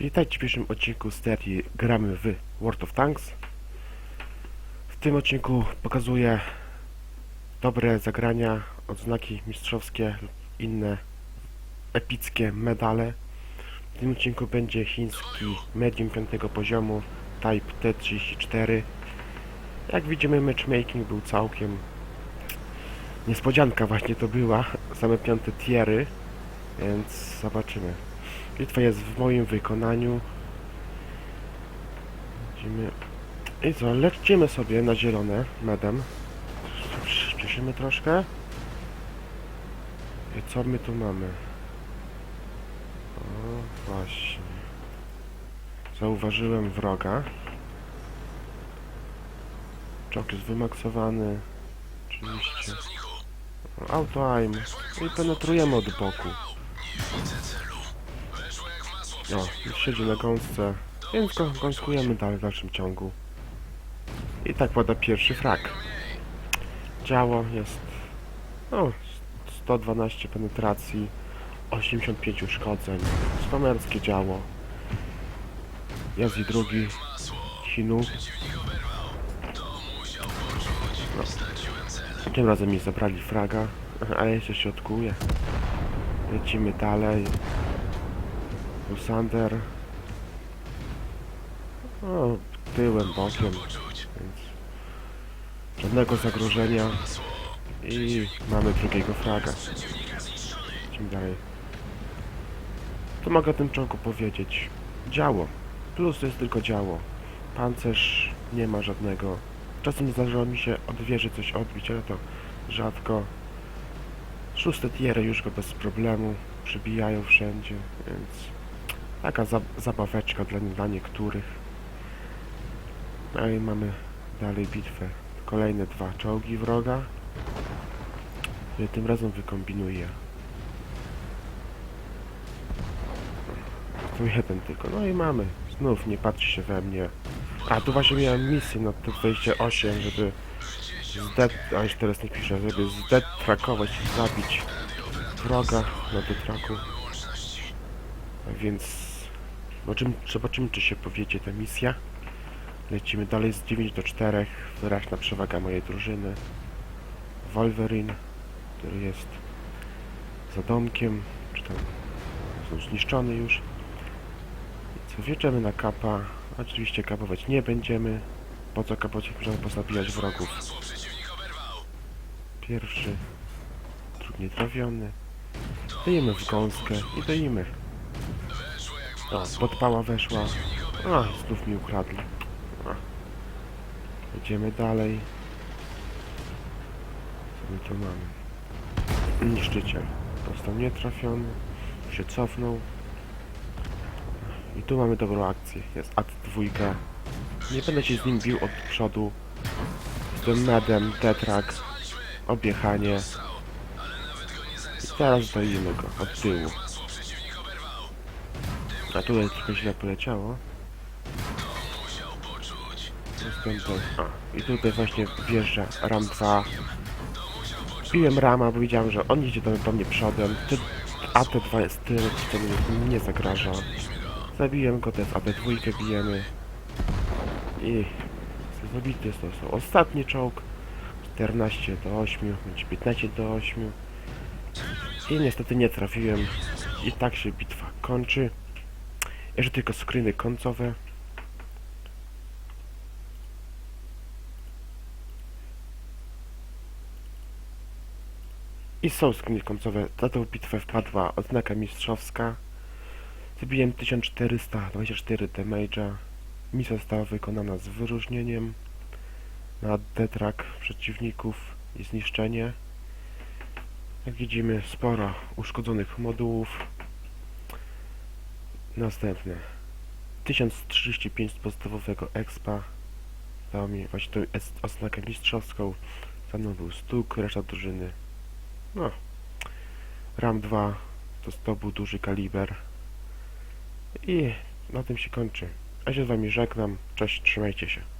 Witajcie w pierwszym odcinku serii Gramy w World of Tanks. W tym odcinku pokazuję dobre zagrania, odznaki mistrzowskie lub inne epickie medale. W tym odcinku będzie chiński medium 5 poziomu Type T34. Jak widzimy matchmaking był całkiem niespodzianka właśnie to była, same piąte tiery, więc zobaczymy. Bitwa jest w moim wykonaniu. Lecimy. I co, lecimy sobie na zielone medem. Przyspieszymy troszkę. I co my tu mamy? O, właśnie. Zauważyłem wroga. Czołg jest wymaksowany. Oczywiście. Auto aim. I penetrujemy od boku. No, już siedzi na gąsce, więc go gąskujemy dalej w dalszym ciągu. I tak pada pierwszy frak. Działo jest no, 112 penetracji, 85 uszkodzeń, spamerskie działo. Jest i drugi Hinu. No. Tym razem mi zabrali fraga, a ja jeszcze się odkuję. Lecimy dalej. Lusander. O, tyłem, bokiem, więc żadnego zagrożenia i mamy drugiego fraga. Idźmy dalej. Co mogę tym czołgu powiedzieć? Działo. Plus to jest tylko działo. Pancerz nie ma żadnego. Czasem zdarzyło mi się od wieży coś odbić, ale to rzadko. Szóste tiery już go bez problemu przybijają wszędzie, więc taka za zabaweczka dla, dla niektórych. No i mamy dalej bitwę. Kolejne dwa czołgi wroga. Ja tym razem wykombinuję. Tu jeden tylko. No i mamy. Znów nie patrzy się we mnie. A tu właśnie miałem misję na to 28, żeby zdet... A już teraz nie piszę, żeby zdetrakować i zabić wroga na detraku. Więc zobaczymy, zobaczymy czy się powiedzie ta misja. Lecimy dalej z 9 do 4. Wyraźna przewaga mojej drużyny. Wolverine, który jest za domkiem, czy tam zniszczony już. I co, wjeżdżamy na kapa. Oczywiście kapować nie będziemy. Po co kapować, jak możemy pozabijać wrogów. Pierwszy, drugi trafiony. Dajemy w gąskę i dajemy. O, podpała weszła. A, znów mi ukradli. A. Idziemy dalej. Co my tu mamy? Niszczyciel. Został nietrafiony. Się cofnął. I tu mamy dobrą akcję. Jest at dwójka. Nie będę się z nim bił od przodu. Z tym medem, tetrak, objechanie. I teraz dajemy go od tyłu. A tutaj trochę źle poleciało. Następny. A, i tutaj właśnie wjeżdża RAM 2. Biłem rama, bo widziałem, że on idzie do, do mnie przodem. Ty, AT2 jest tyłem, to mnie nie zagraża. Zabiłem go, teraz AT2 bijemy. I zabity jest to są ostatni czołg. 14 do 8, bądź 15 do 8. I niestety nie trafiłem. I tak się bitwa kończy. Jeszcze tylko screeny końcowe. I są screeny końcowe. Za tą bitwę wpadła odznaka mistrzowska. Zabiłem 1424 damage'a. Misja została wykonana z wyróżnieniem. Na detrak przeciwników i zniszczenie. Jak widzimy, sporo uszkodzonych modułów. Następne. 1035 z podstawowego expa. Dał mi właśnie tą oznakę mistrzowską. Za mną był stuk, reszta drużyny. No. RAM 2 to, to był duży kaliber. I na tym się kończy. A się z wami żegnam. Cześć, trzymajcie się.